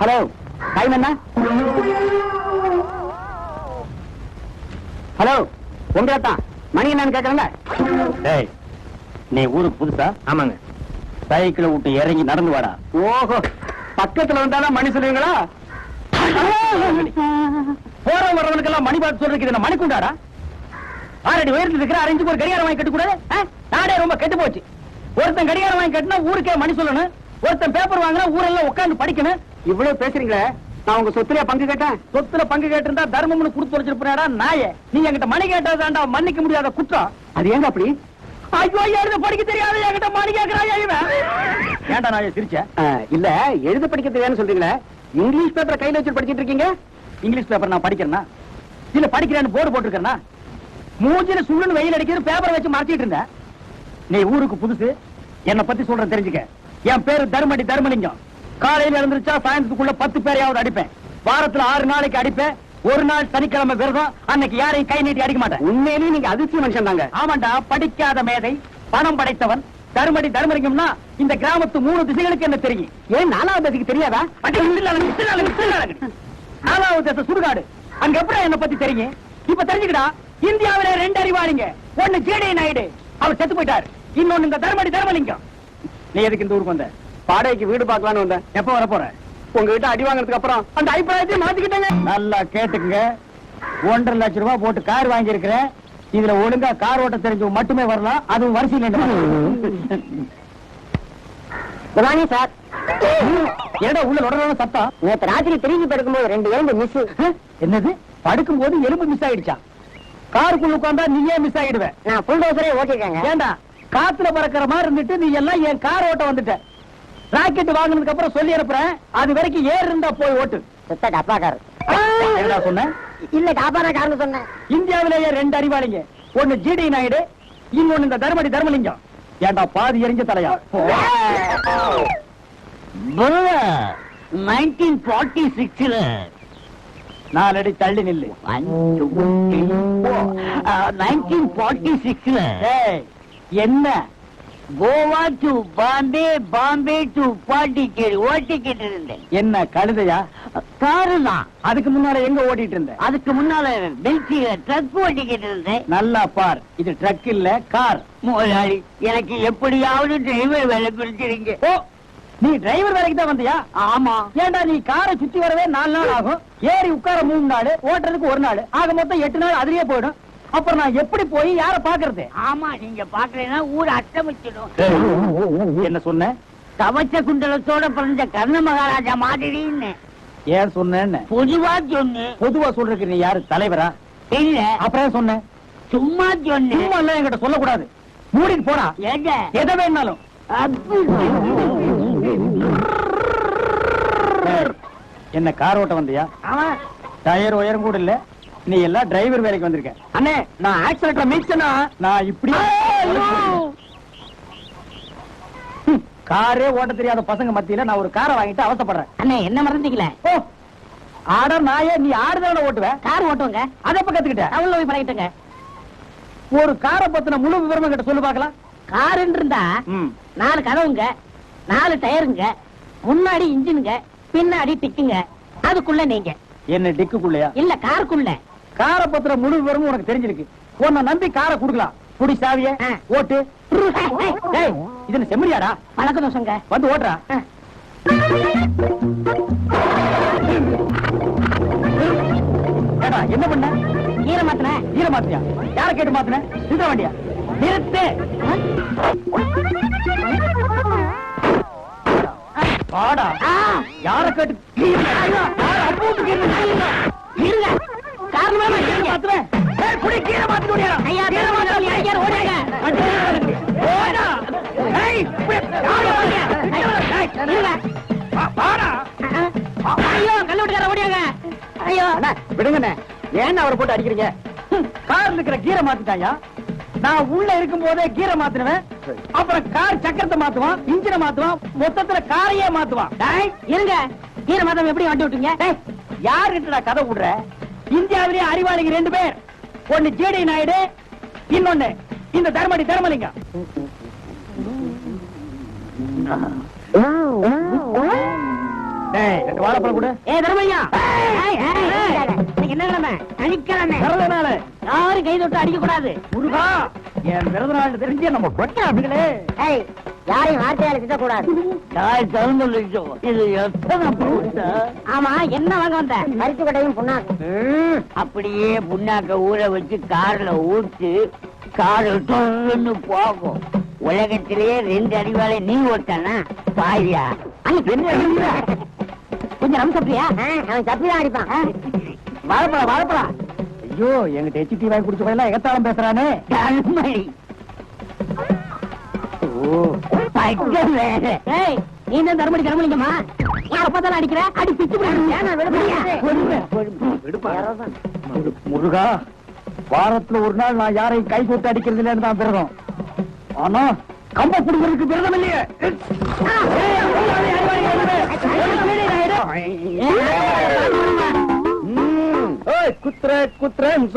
Hello time என்ன? Hello உங்களை தான் மணி என்னன்னு கேட்கறேன்ல டேய் நீ ஊருக்கு புதுசா? ஆமாங்க. சைக்கிளை விட்டு இறங்கி நடந்து வாடா. ஓஹோ பக்கத்துல வந்தாலும் மணி சொல்லுவீங்களா? போற வர்றவனுக்கெல்லாம் மணி பார்த்து சொல்றதுக்கு இது என்ன மணிக்குண்டாடா? ஆறடி உயரத்துல இருக்கிற அரைஞ்சு ஒரு கடிகாரம் வாங்கி கட்டக்கூடாது? நாடே ரொம்ப கெட்டு போச்சு. ஒருத்தன் கடிகாரம் வாங்கி கட்டினா ஊருக்கே மணி சொல்லணும். ஒருத்தன் பேப்பர் வாங்கினா ஊரெல்லாம் உட்கார்ந்து படிக்கணும். இவ்வளவு பேசுறீங்களே? நான் உங்க சொத்துல பங்கு கேட்டேன். சொத்துல பங்கு கேட்டிருந்தா தர்மம்னு கொடுத்து வச்சிருப்பா நாயே. நீ என்கிட்ட மணி கேட்டதாண்டா மன்னிக்க முடியாத குற்றம். அது ஏங்க அப்படி? ஐயோ எழுத படிக்க தெரியாது என்கிட்ட மணி கேட்கிறாயா இவன்? ஏன்டா நான் சிரிச்ச? இல்ல எழுத படிக்க தெரியாதுன்னு சொல்றீங்களே. இங்கிலீஷ் பேப்பரை கையில வச்சு படிச்சிட்டு இருக்கீங்க? இங்கிலீஷ் பேப்பர் நான் படிக்கிறேன்னா? இல்ல படிக்கிறேன்னு போர்டு போட்டிருக்கேன்னா மூஞ்சில சுள்ளுன்னு வெயில் அடிக்கிறது பேப்பரை வச்சு மறைச்சிட்டு இருந்த. நீ ஊருக்கு புதுசு. என்ன பத்தி சொல்றேன் தெரிஞ்சுக்க. என் பேரு தர்மடி தர்மலிங்கம். காலையில எழுந்திருச்சா சாயந்தரத்துக்குள்ள பத்து பேரையாவது அடிப்பேன். வாரத்துல ஆறு நாளைக்கு அடிப்பேன். ஒரு நாள் சனிக்கிழமை விரதம். அன்னைக்கு யாரையும் கை நீட்டி அடிக்க மாட்டேன். உண்மையிலேயே நீங்க அதிர்ச்சி மனுஷன் தாங்க. ஆமாண்டா படிக்காத மேதை பணம் படைத்தவன். தர்மடி தர்மலிங்கம்னா இந்த கிராமத்து மூணு திசைகளுக்கு என்ன தெரியும்? ஏன் நாலாவது திசைக்கு தெரியாதா. நாலாவது திசை சுடுகாடு. அங்க எப்படி என்ன பத்தி தெரியும்? இப்ப தெரிஞ்சுக்கடா இந்தியாவிலே ரெண்டு அறிவாளிங்க. ஒண்ணு ஜேடி நாயுடு. அவர் செத்து போயிட்டார். இன்னொன்னு இந்த தர்மடி தர்மலிங்கம். நீ எதுக்கு இந்த ஊருக்கு வந்த? வாடகைக்கு வீடு பார்க்கலாம்னு வந்தேன். எப்ப வர போற? உங்ககிட்ட அடி வாங்கினதுக்கு அப்புறம் அந்த அபிப்பிராயத்தை மாத்திக்கிட்டேங்க. நல்லா கேட்டுக்குங்க. ஒன்றரை லட்சம் ரூபாய் போட்டு கார் வாங்கி இருக்கிறேன் இதுல ஒழுங்கா கார் ஓட்ட தெரிஞ்சவங்க மட்டுமே வரலாம். அதுவும் வரிசையில் சார் ஏடா உள்ள உடனே சத்தம்? நேத்து ராத்திரி திரும்பி படுக்கும்போது ரெண்டு எலும்பு மிஸ் என்னது? படுக்கும் போது எலும்பு மிஸ் ஆயிடுச்சா? காருக்குள்ள உட்கார்ந்தா நீயே மிஸ் ஆயிடுவேன் நான் புல் டோசரே ஓட்டிருக்கேங்க. ஏண்டா? காத்துல பறக்கிற மாதிரி இருந்துட்டு நீ எல்லாம் என் கார் ஓட்ட வந்துட்ட. ராக்கெட் வாங்கினதுக்கு அப்புறம் சொல்லி அனுப்புறேன். அது வரைக்கும் ஏர் இருந்தா போய் ஓட்டு. சுத்த டப்பாக்காரர். என்னடா சொன்ன? இல்ல டாப்பான காரணம் சொன்னேன். இந்தியாவிலேயே ரெண்டு அறிவாளிங்க. ஒண்ணு ஜிடி நாயுடு இன்னொன்னு இந்த தர்மடி தர்மலிங்கம். ஏண்டா பாதி எரிஞ்ச தலையா? நைன்டீன் ஃபார்ட்டி சிக்ஸ்ல நாலடி தள்ளி நில்லு. நைன்டீன் ஃபார்ட்டி சிக்ஸ்ல டேய், என்ன? கோவா டு பாம்பே பாம்பே டு பாண்டிச்சேரி ஓட்டிக்கிட்டு இருந்தேன் என்ன கழுதையா? காரு தான் அதுக்கு முன்னால எங்க ஓட்டிட்டு இருந்த அதுக்கு முன்னால பெல்சியில ட்ரக் ஓட்டிக்கிட்டு இருந்தேன் நல்லா பார் இது ட்ரக் இல்ல கார் முதலாளி எனக்கு எப்படியாவது டிரைவர் வேலை பிடிச்சிருங்க ஓ நீ டிரைவர் வேலைக்கு தான் வந்தியா? ஆமா. ஏன்டா நீ காரை சுத்தி வரவே நாலு நாள் ஆகும்? ஏறி உட்கார மூணு நாள் ஓட்டுறதுக்கு ஒரு நாள் ஆக மொத்தம் எட்டு நாள் அதுலயே போயிடும். அப்புறம் நான் எப்படி போய் யார பாக்குறது ஆமா நீங்க பாக்கலைன்னா ஊர் அட்டமிச்சிடும் என்ன சொன்ன? கவச்ச குண்டலத்தோட பிறந்த கர்ண மகாராஜா மாதிரின்னு. ஏன் சொன்னேன்னு? பொதுவா சொன்னு. பொதுவா சொல்றதுக்கு நீ யாரு? தலைவரா? இல்ல. அப்புறம் சொன்ன? சும்மா சொன்னு. சும்மா எல்லாம் என்கிட்ட சொல்லக்கூடாது. மூடிட்டு போடா. ஏங்க? எதை வேணாலும். என்ன கார் ஓட்ட வந்தியா? டயர் உயரம் கூட இல்ல. நீ எல்லாம் டிரைவர் வேலைக்கு வந்திருக்க. அண்ணே நான் ஆக்சிடென்ட்ல மீச்சனா நான் இப்படி காரே ஓட்ட தெரியாத பசங்க மத்தியில நான் ஒரு காரை வாங்கிட்டு அவசப்படுறேன். அண்ணே என்ன மறந்தீங்களே ஓ ஆடர் நாயே நீ ஆடுதான ஓட்டுவேன் கார் ஓட்டுவங்க. அதை எப்ப கத்துக்கிட்ட? டவுன்ல போய் பழகிட்டுங்க. ஒரு காரை பத்தின முழு விவரம் கிட்ட சொல்லு பார்க்கலாம். காருன்னு இருந்தா. நாலு கதவுங்க நாலு டயருங்க முன்னாடி இன்ஜினுங்க பின்னாடி டிக்குங்க. அதுக்குள்ள நீங்க. என்ன டிக்குக்குள்ளயா? இல்ல காருக்குள்ள. காரை பத்தின முழு விவரமும் உனக்கு தெரிஞ்சிருக்கு. உன்னை நம்பி காரை குடுக்கலாம். குடி சாவிய. ஓட்டு. இது என்ன செம்மறியாடா? பழக்க தோசங்க. வந்து ஓட்டுறா. என்ன பண்ண? ஈர மாத்தின. ஈர மாத்தியா யார கேட்டு மாத்தின? நிறுத்த வண்டியா? நிறுத்து. பாடா யார கேட்டு இருங்க. கீரை மாத்தி ஓடியா ஐயா கீர மாத்திரம் அடிக்கார ஓடுங்க ஓடா ஏய் இப்படி யார ஐயா, இருங்க பாடா ஐயோ கல்லு விட்டுக்கார ஓடியாங்க. ஐயோ. அண்ணா, விடுங்கண்ணே. ஏன் அவரை போட்டு அடிக்கிறீங்க? கார் இருக்கிற கீரை மாத்திட்டாயா? நான் உள்ள இருக்கும் போதே கீரை மாத்தினுவேன். அப்புறம் கார் சக்கரத்தை மாத்துவான் இன்ஜினை மாத்துவான் மொத்தத்துல காரையே மாத்துவான். இருங்க. ஈர மாத்திரம் எப்படி வண்டி விட்டீங்க யாருகிட்ட கதை விடுற இந்தியாவிலேயே அறிவாளிங்க ரெண்டு பேர். ஒன்னு ஜேடி நாயுடு இன்னொன்னு இந்த தர்மடி தர்மலிங்கம். ரெண்டு வாழைப்பழம் கொடு. ஏ தர்மையா நீங்க என்ன பிறந்த நாள் யாரும் கை தொட்டு அடிக்க கூடாது முருகா என் பிறந்த நாள் தெரிஞ்சு நம்ம கொட்ட அப்படிங்களே யாரையும் வார்த்தையால திட்டக்கூடாது. தாய் வச்சோம். இது எத்தனை பூட்டா? ஆமா என்ன வாங்க வந்த? பருத்தி கொட்டையும் புண்ணாக்கு. அப்படியே புண்ணாக்க ஊற வச்சு கார்ல ஊத்து கார் டொன்னு போகும். உலகத்திலேயே ரெண்டு அடிவாளை நீ ஓட்டானா பாயா கொஞ்சம் நம்ம சாப்பிட்டியா அவன் தப்பிதான் அடிப்பான். வாழைப்பழம் வாழைப்பழம். ஐயோ எங்கிட்ட எச்டி வாங்கி குடிச்ச பையன் எகத்தாளம் பேசுறானே. நீ தான் தர்மடி கருமலிங்கம்மா யார பார்த்தாலும் அடிக்கிற? அடி பிச்சு முருகா வாரத்துல ஒரு நாள் நான் யாரையும் கை கூட்டு அடிக்கிறது இல்லைன்னு தான் விரதம். ஆனா கம்ப புடுங்கிறதுக்கு விரதம் இல்லையே. குத்துற குத்துறேன்னு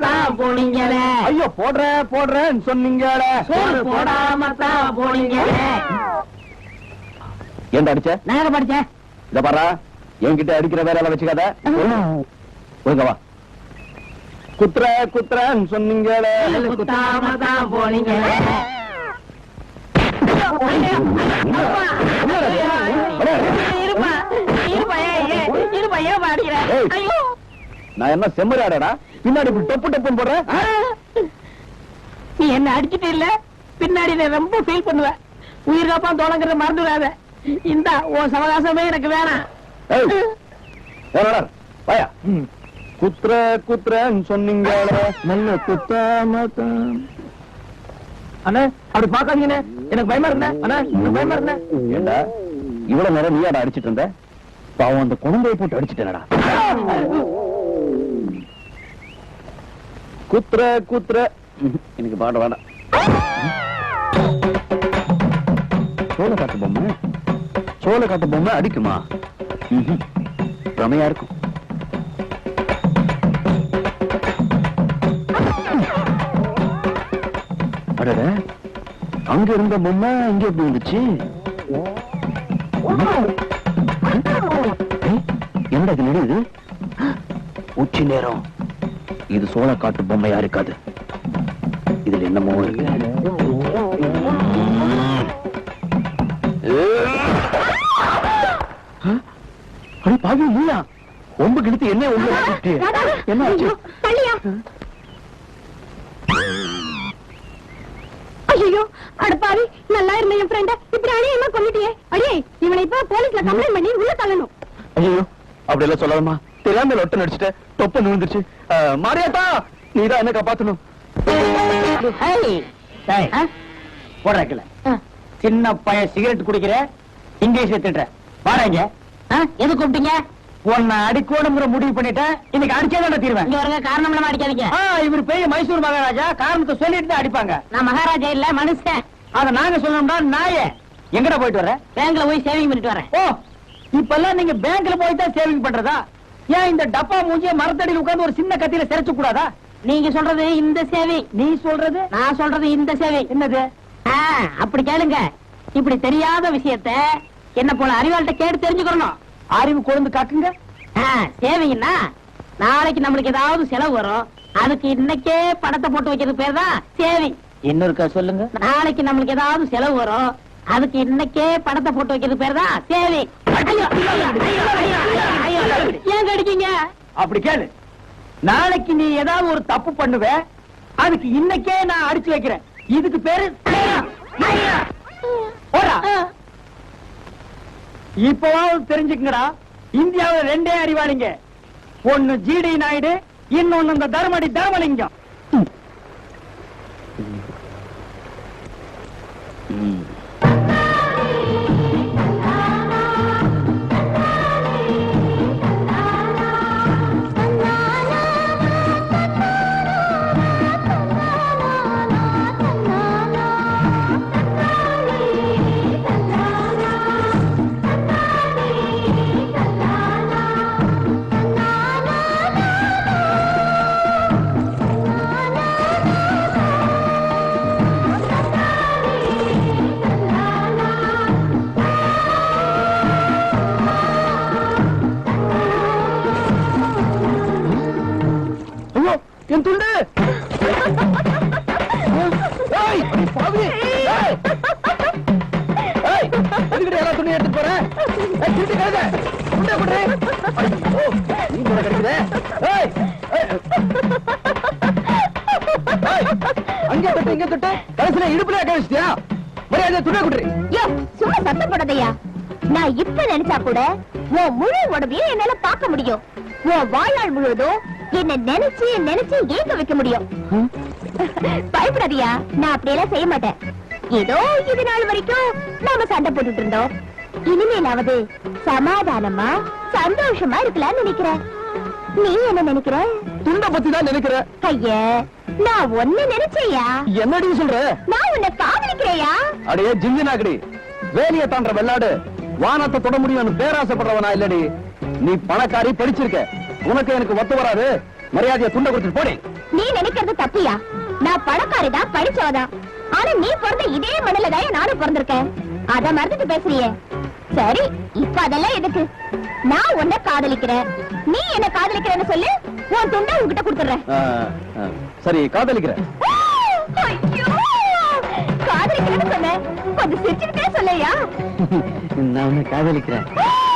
தான் போனீங்களே ஐயோ போடுற போடுறேன்னு சொன்னீங்களே. சோறு போடாம தான் போனீங்களே. ஏன்டா அடிச்ச? நான் எங்க படிச்சேன் இத பாரா என்கிட்ட அடிக்கிற வேலை வச்சுக்காத. ஒழுங்க வா. குத்துற குத்துறன்னு சொன்னீங்களே. குத்தாம தான் ஏன். ஐயோ. நான் என்ன செம்மறியாடா? பின்னாடி இப்படி டொப்பு டொப்புன்னு போடுறேன் என்ன அடிச்சிட்டு இல்ல பின்னாடி நான் ரொம்ப ஃபீல் பண்ணுவேன் உயிர் காப்பா தோழங்கிறத மறந்துடாத. இந்த உன் சவகாசமே எனக்கு வேணாம். வாயா. குத்துற குத்துறன்னு சொன்னீங்களே நல்ல குத்தாம அண்ணா அப்படி பாக்காதீங்கண்ணே எனக்கு பயமா இருந்தேன் அண்ணா எனக்கு பயமா இருந்தேன் ஏண்டா இவ்வளவு நேரம் நீயாடா அடிச்சிட்டு இருந்த? பாவம் அந்த குழந்தையை போட்டு அடிச்சிட்டேனடா. குத்துற குத்துற ம்ஹும், எனக்கு பாட வேண்டாம் சோழ காட்டு பொம்மை? சோழ காட்டு பொம்மை அடிக்குமா? பிரமையா இருக்கும். அடட. அங்க இருந்த பொம்மை இங்க எப்படி வந்துச்சு? என்னடா இது நடுது உச்சி நேரம். இது சோழ காட்டு பொம்மையா இருக்காது. இதுல என்னமோ இருக்கு. அடி பாவி நீயா? ஒம்பு கிழித்து என்ன உள்ள? என்ன ஆச்சு? தள்ளியா? ஐயோ அடப்பாவி நல்லா இருந்த என் ஃப்ரெண்ட இப்படி அழியமா கொண்டுட்டியே அடியே இவனை இப்ப போலீஸ்ல கம்ப்ளைண்ட் பண்ணி உள்ள தள்ளணும். ஐயோ அப்படி எல்லாம் சொல்லாதம்மா. தெரியாம லொட்டு நடிச்சுட்டு தொப்ப நுழுந்துருச்சு அஹ், மாரியாத்தா நீதான் என்ன காப்பாத்தணும்? போடுறக்கல சின்ன பையன் சிகரெட் குடிக்கிற இங்கிலீஷ்ல திட்டுற. பாருங்க எது கூப்பிட்டீங்க? உன்னை அடிக்கணுங்கிற முடிவு பண்ணிட்டேன் இன்னைக்கு அடிச்சே தான் தீருவேன். இங்க வரங்க காரணம் இல்லாம அடிக்காதீங்க. இவர் பெரிய மைசூர் மகாராஜா காரணத்தை சொல்லிட்டு தான் அடிப்பாங்க. நான் மகாராஜா இல்ல மனுஷன். அத நாங்க சொல்லணும்னா நாயே. எங்கடா போயிட்டு வர பேங்க்ல போய் சேவிங் பண்ணிட்டு வரேன். ஓ இப்பெல்லாம் நீங்க பேங்க்ல போய் தான் சேவிங் பண்றதா? ஏன் இந்த டப்பா மூஞ்சிய மரத்தடியில் உட்கார்ந்து ஒரு சின்ன கத்தியில சிரைச்சு கூடாதா? நீங்க சொல்றது இந்த சேவிங் நீ சொல்றது நான் சொல்றது இந்த சேவிங் என்னது அப்படி கேளுங்க இப்படி தெரியாத விஷயத்த என்ன போல அறிவாள்கிட்ட கேட்டு தெரிஞ்சுக்கணும் அறிவு கொழுந்து காட்டுங்க சேவிங்கன்னா நாளைக்கு நம்மளுக்கு ஏதாவது செலவு வரும் அதுக்கு இன்னைக்கே பணத்தை போட்டு வைக்கிறது பேர் தான் சேவிங் இன்னொருக்கா சொல்லுங்க நாளைக்கு நம்மளுக்கு ஏதாவது செலவு வரும் அதுக்கு இன்னைக்கே பணத்தை போட்டு வைக்கிறது பேர் தான் ஐயோ. ஏன் கடிக்கீங்க அப்படி கேளு நாளைக்கு நீ ஏதாவது ஒரு தப்பு பண்ணுவ அதுக்கு இன்னைக்கே நான் அடிச்சு வைக்கிறேன். இதுக்கு பேரு இப்பவாவது தெரிஞ்சுக்கங்கடா. இந்தியாவுல ரெண்டே அறிவாளிங்க. ஒண்ணு ஜிடி நாயுடு இன்னொன்னு இந்த தர்மடி தர்மலிங்கம். என் துண்டு! துணி எடுத்து போறேன் திருட்டு கழுத! துண்டை போடுறேன் தொட்டு இங்க தொட்டு கடைசியில இடுப்புல கழிச்சிட்டியா மரியாதை துணை குடுறி சும்மா சத்தம் போடாதையா. நான் இப்ப நினைச்சா கூட உன் முழு உடம்பையும் என்னால பார்க்க முடியும். உன் வாழ்நாள் முழுவதும் என்ன நினைச்சு நினைச்சு ஏங்க வைக்க முடியும்? பயப்படாதியா நான் அப்படியெல்லாம் செய்ய மாட்டேன். ஏதோ இது நாள் வரைக்கும் நாம சண்டை போட்டுட்டு இருந்தோம். இனிமேலாவது சமாதானமா சந்தோஷமா இருக்கலாம்னு நினைக்கிறேன். நீ என்ன நினைக்கிற? துண்டை பத்தி தான் நினைக்கிற. ஐய நான் ஒண்ணு நினைச்சேயா? என்னடி சொல்ற? நான் உன்னை காதலிக்கிறேயா? அடையே ஜிஞ்சினாக்கடி வேலிய தாண்ட வெள்ளாடு வானத்தை தொட முடியும்னு பேராசைப்படுறவனா இல்லடி. நீ பணக்காரி படிச்சிருக்க. உனக்கு எனக்கு ஒத்து வராது. மரியாதையை துண்டை கொடுத்துட்டு போடி. நீ நினைக்கிறது தப்பியா? நான் பணக்காரிதான் படிச்சவதான். ஆனா நீ பிறந்த இதே மண்ணில தான் நானும் பிறந்திருக்கேன். அத மறந்துட்டு பேசுறியே. சரி இப்ப அதெல்லாம் எதுக்கு? நான் உன்னை காதலிக்கிறேன். நீ என்ன காதலிக்கிறேன்னு சொல்லு உன் துண்டை உன்கிட்ட கொடுத்துறேன் சரி காதலிக்கிறேன். காதலிக்கிறேன்னு சொன்னேன். கொஞ்சம் சிரிச்சுக்கிட்டே சொல்லையா? நான் உன்னை காதலிக்கிறேன்!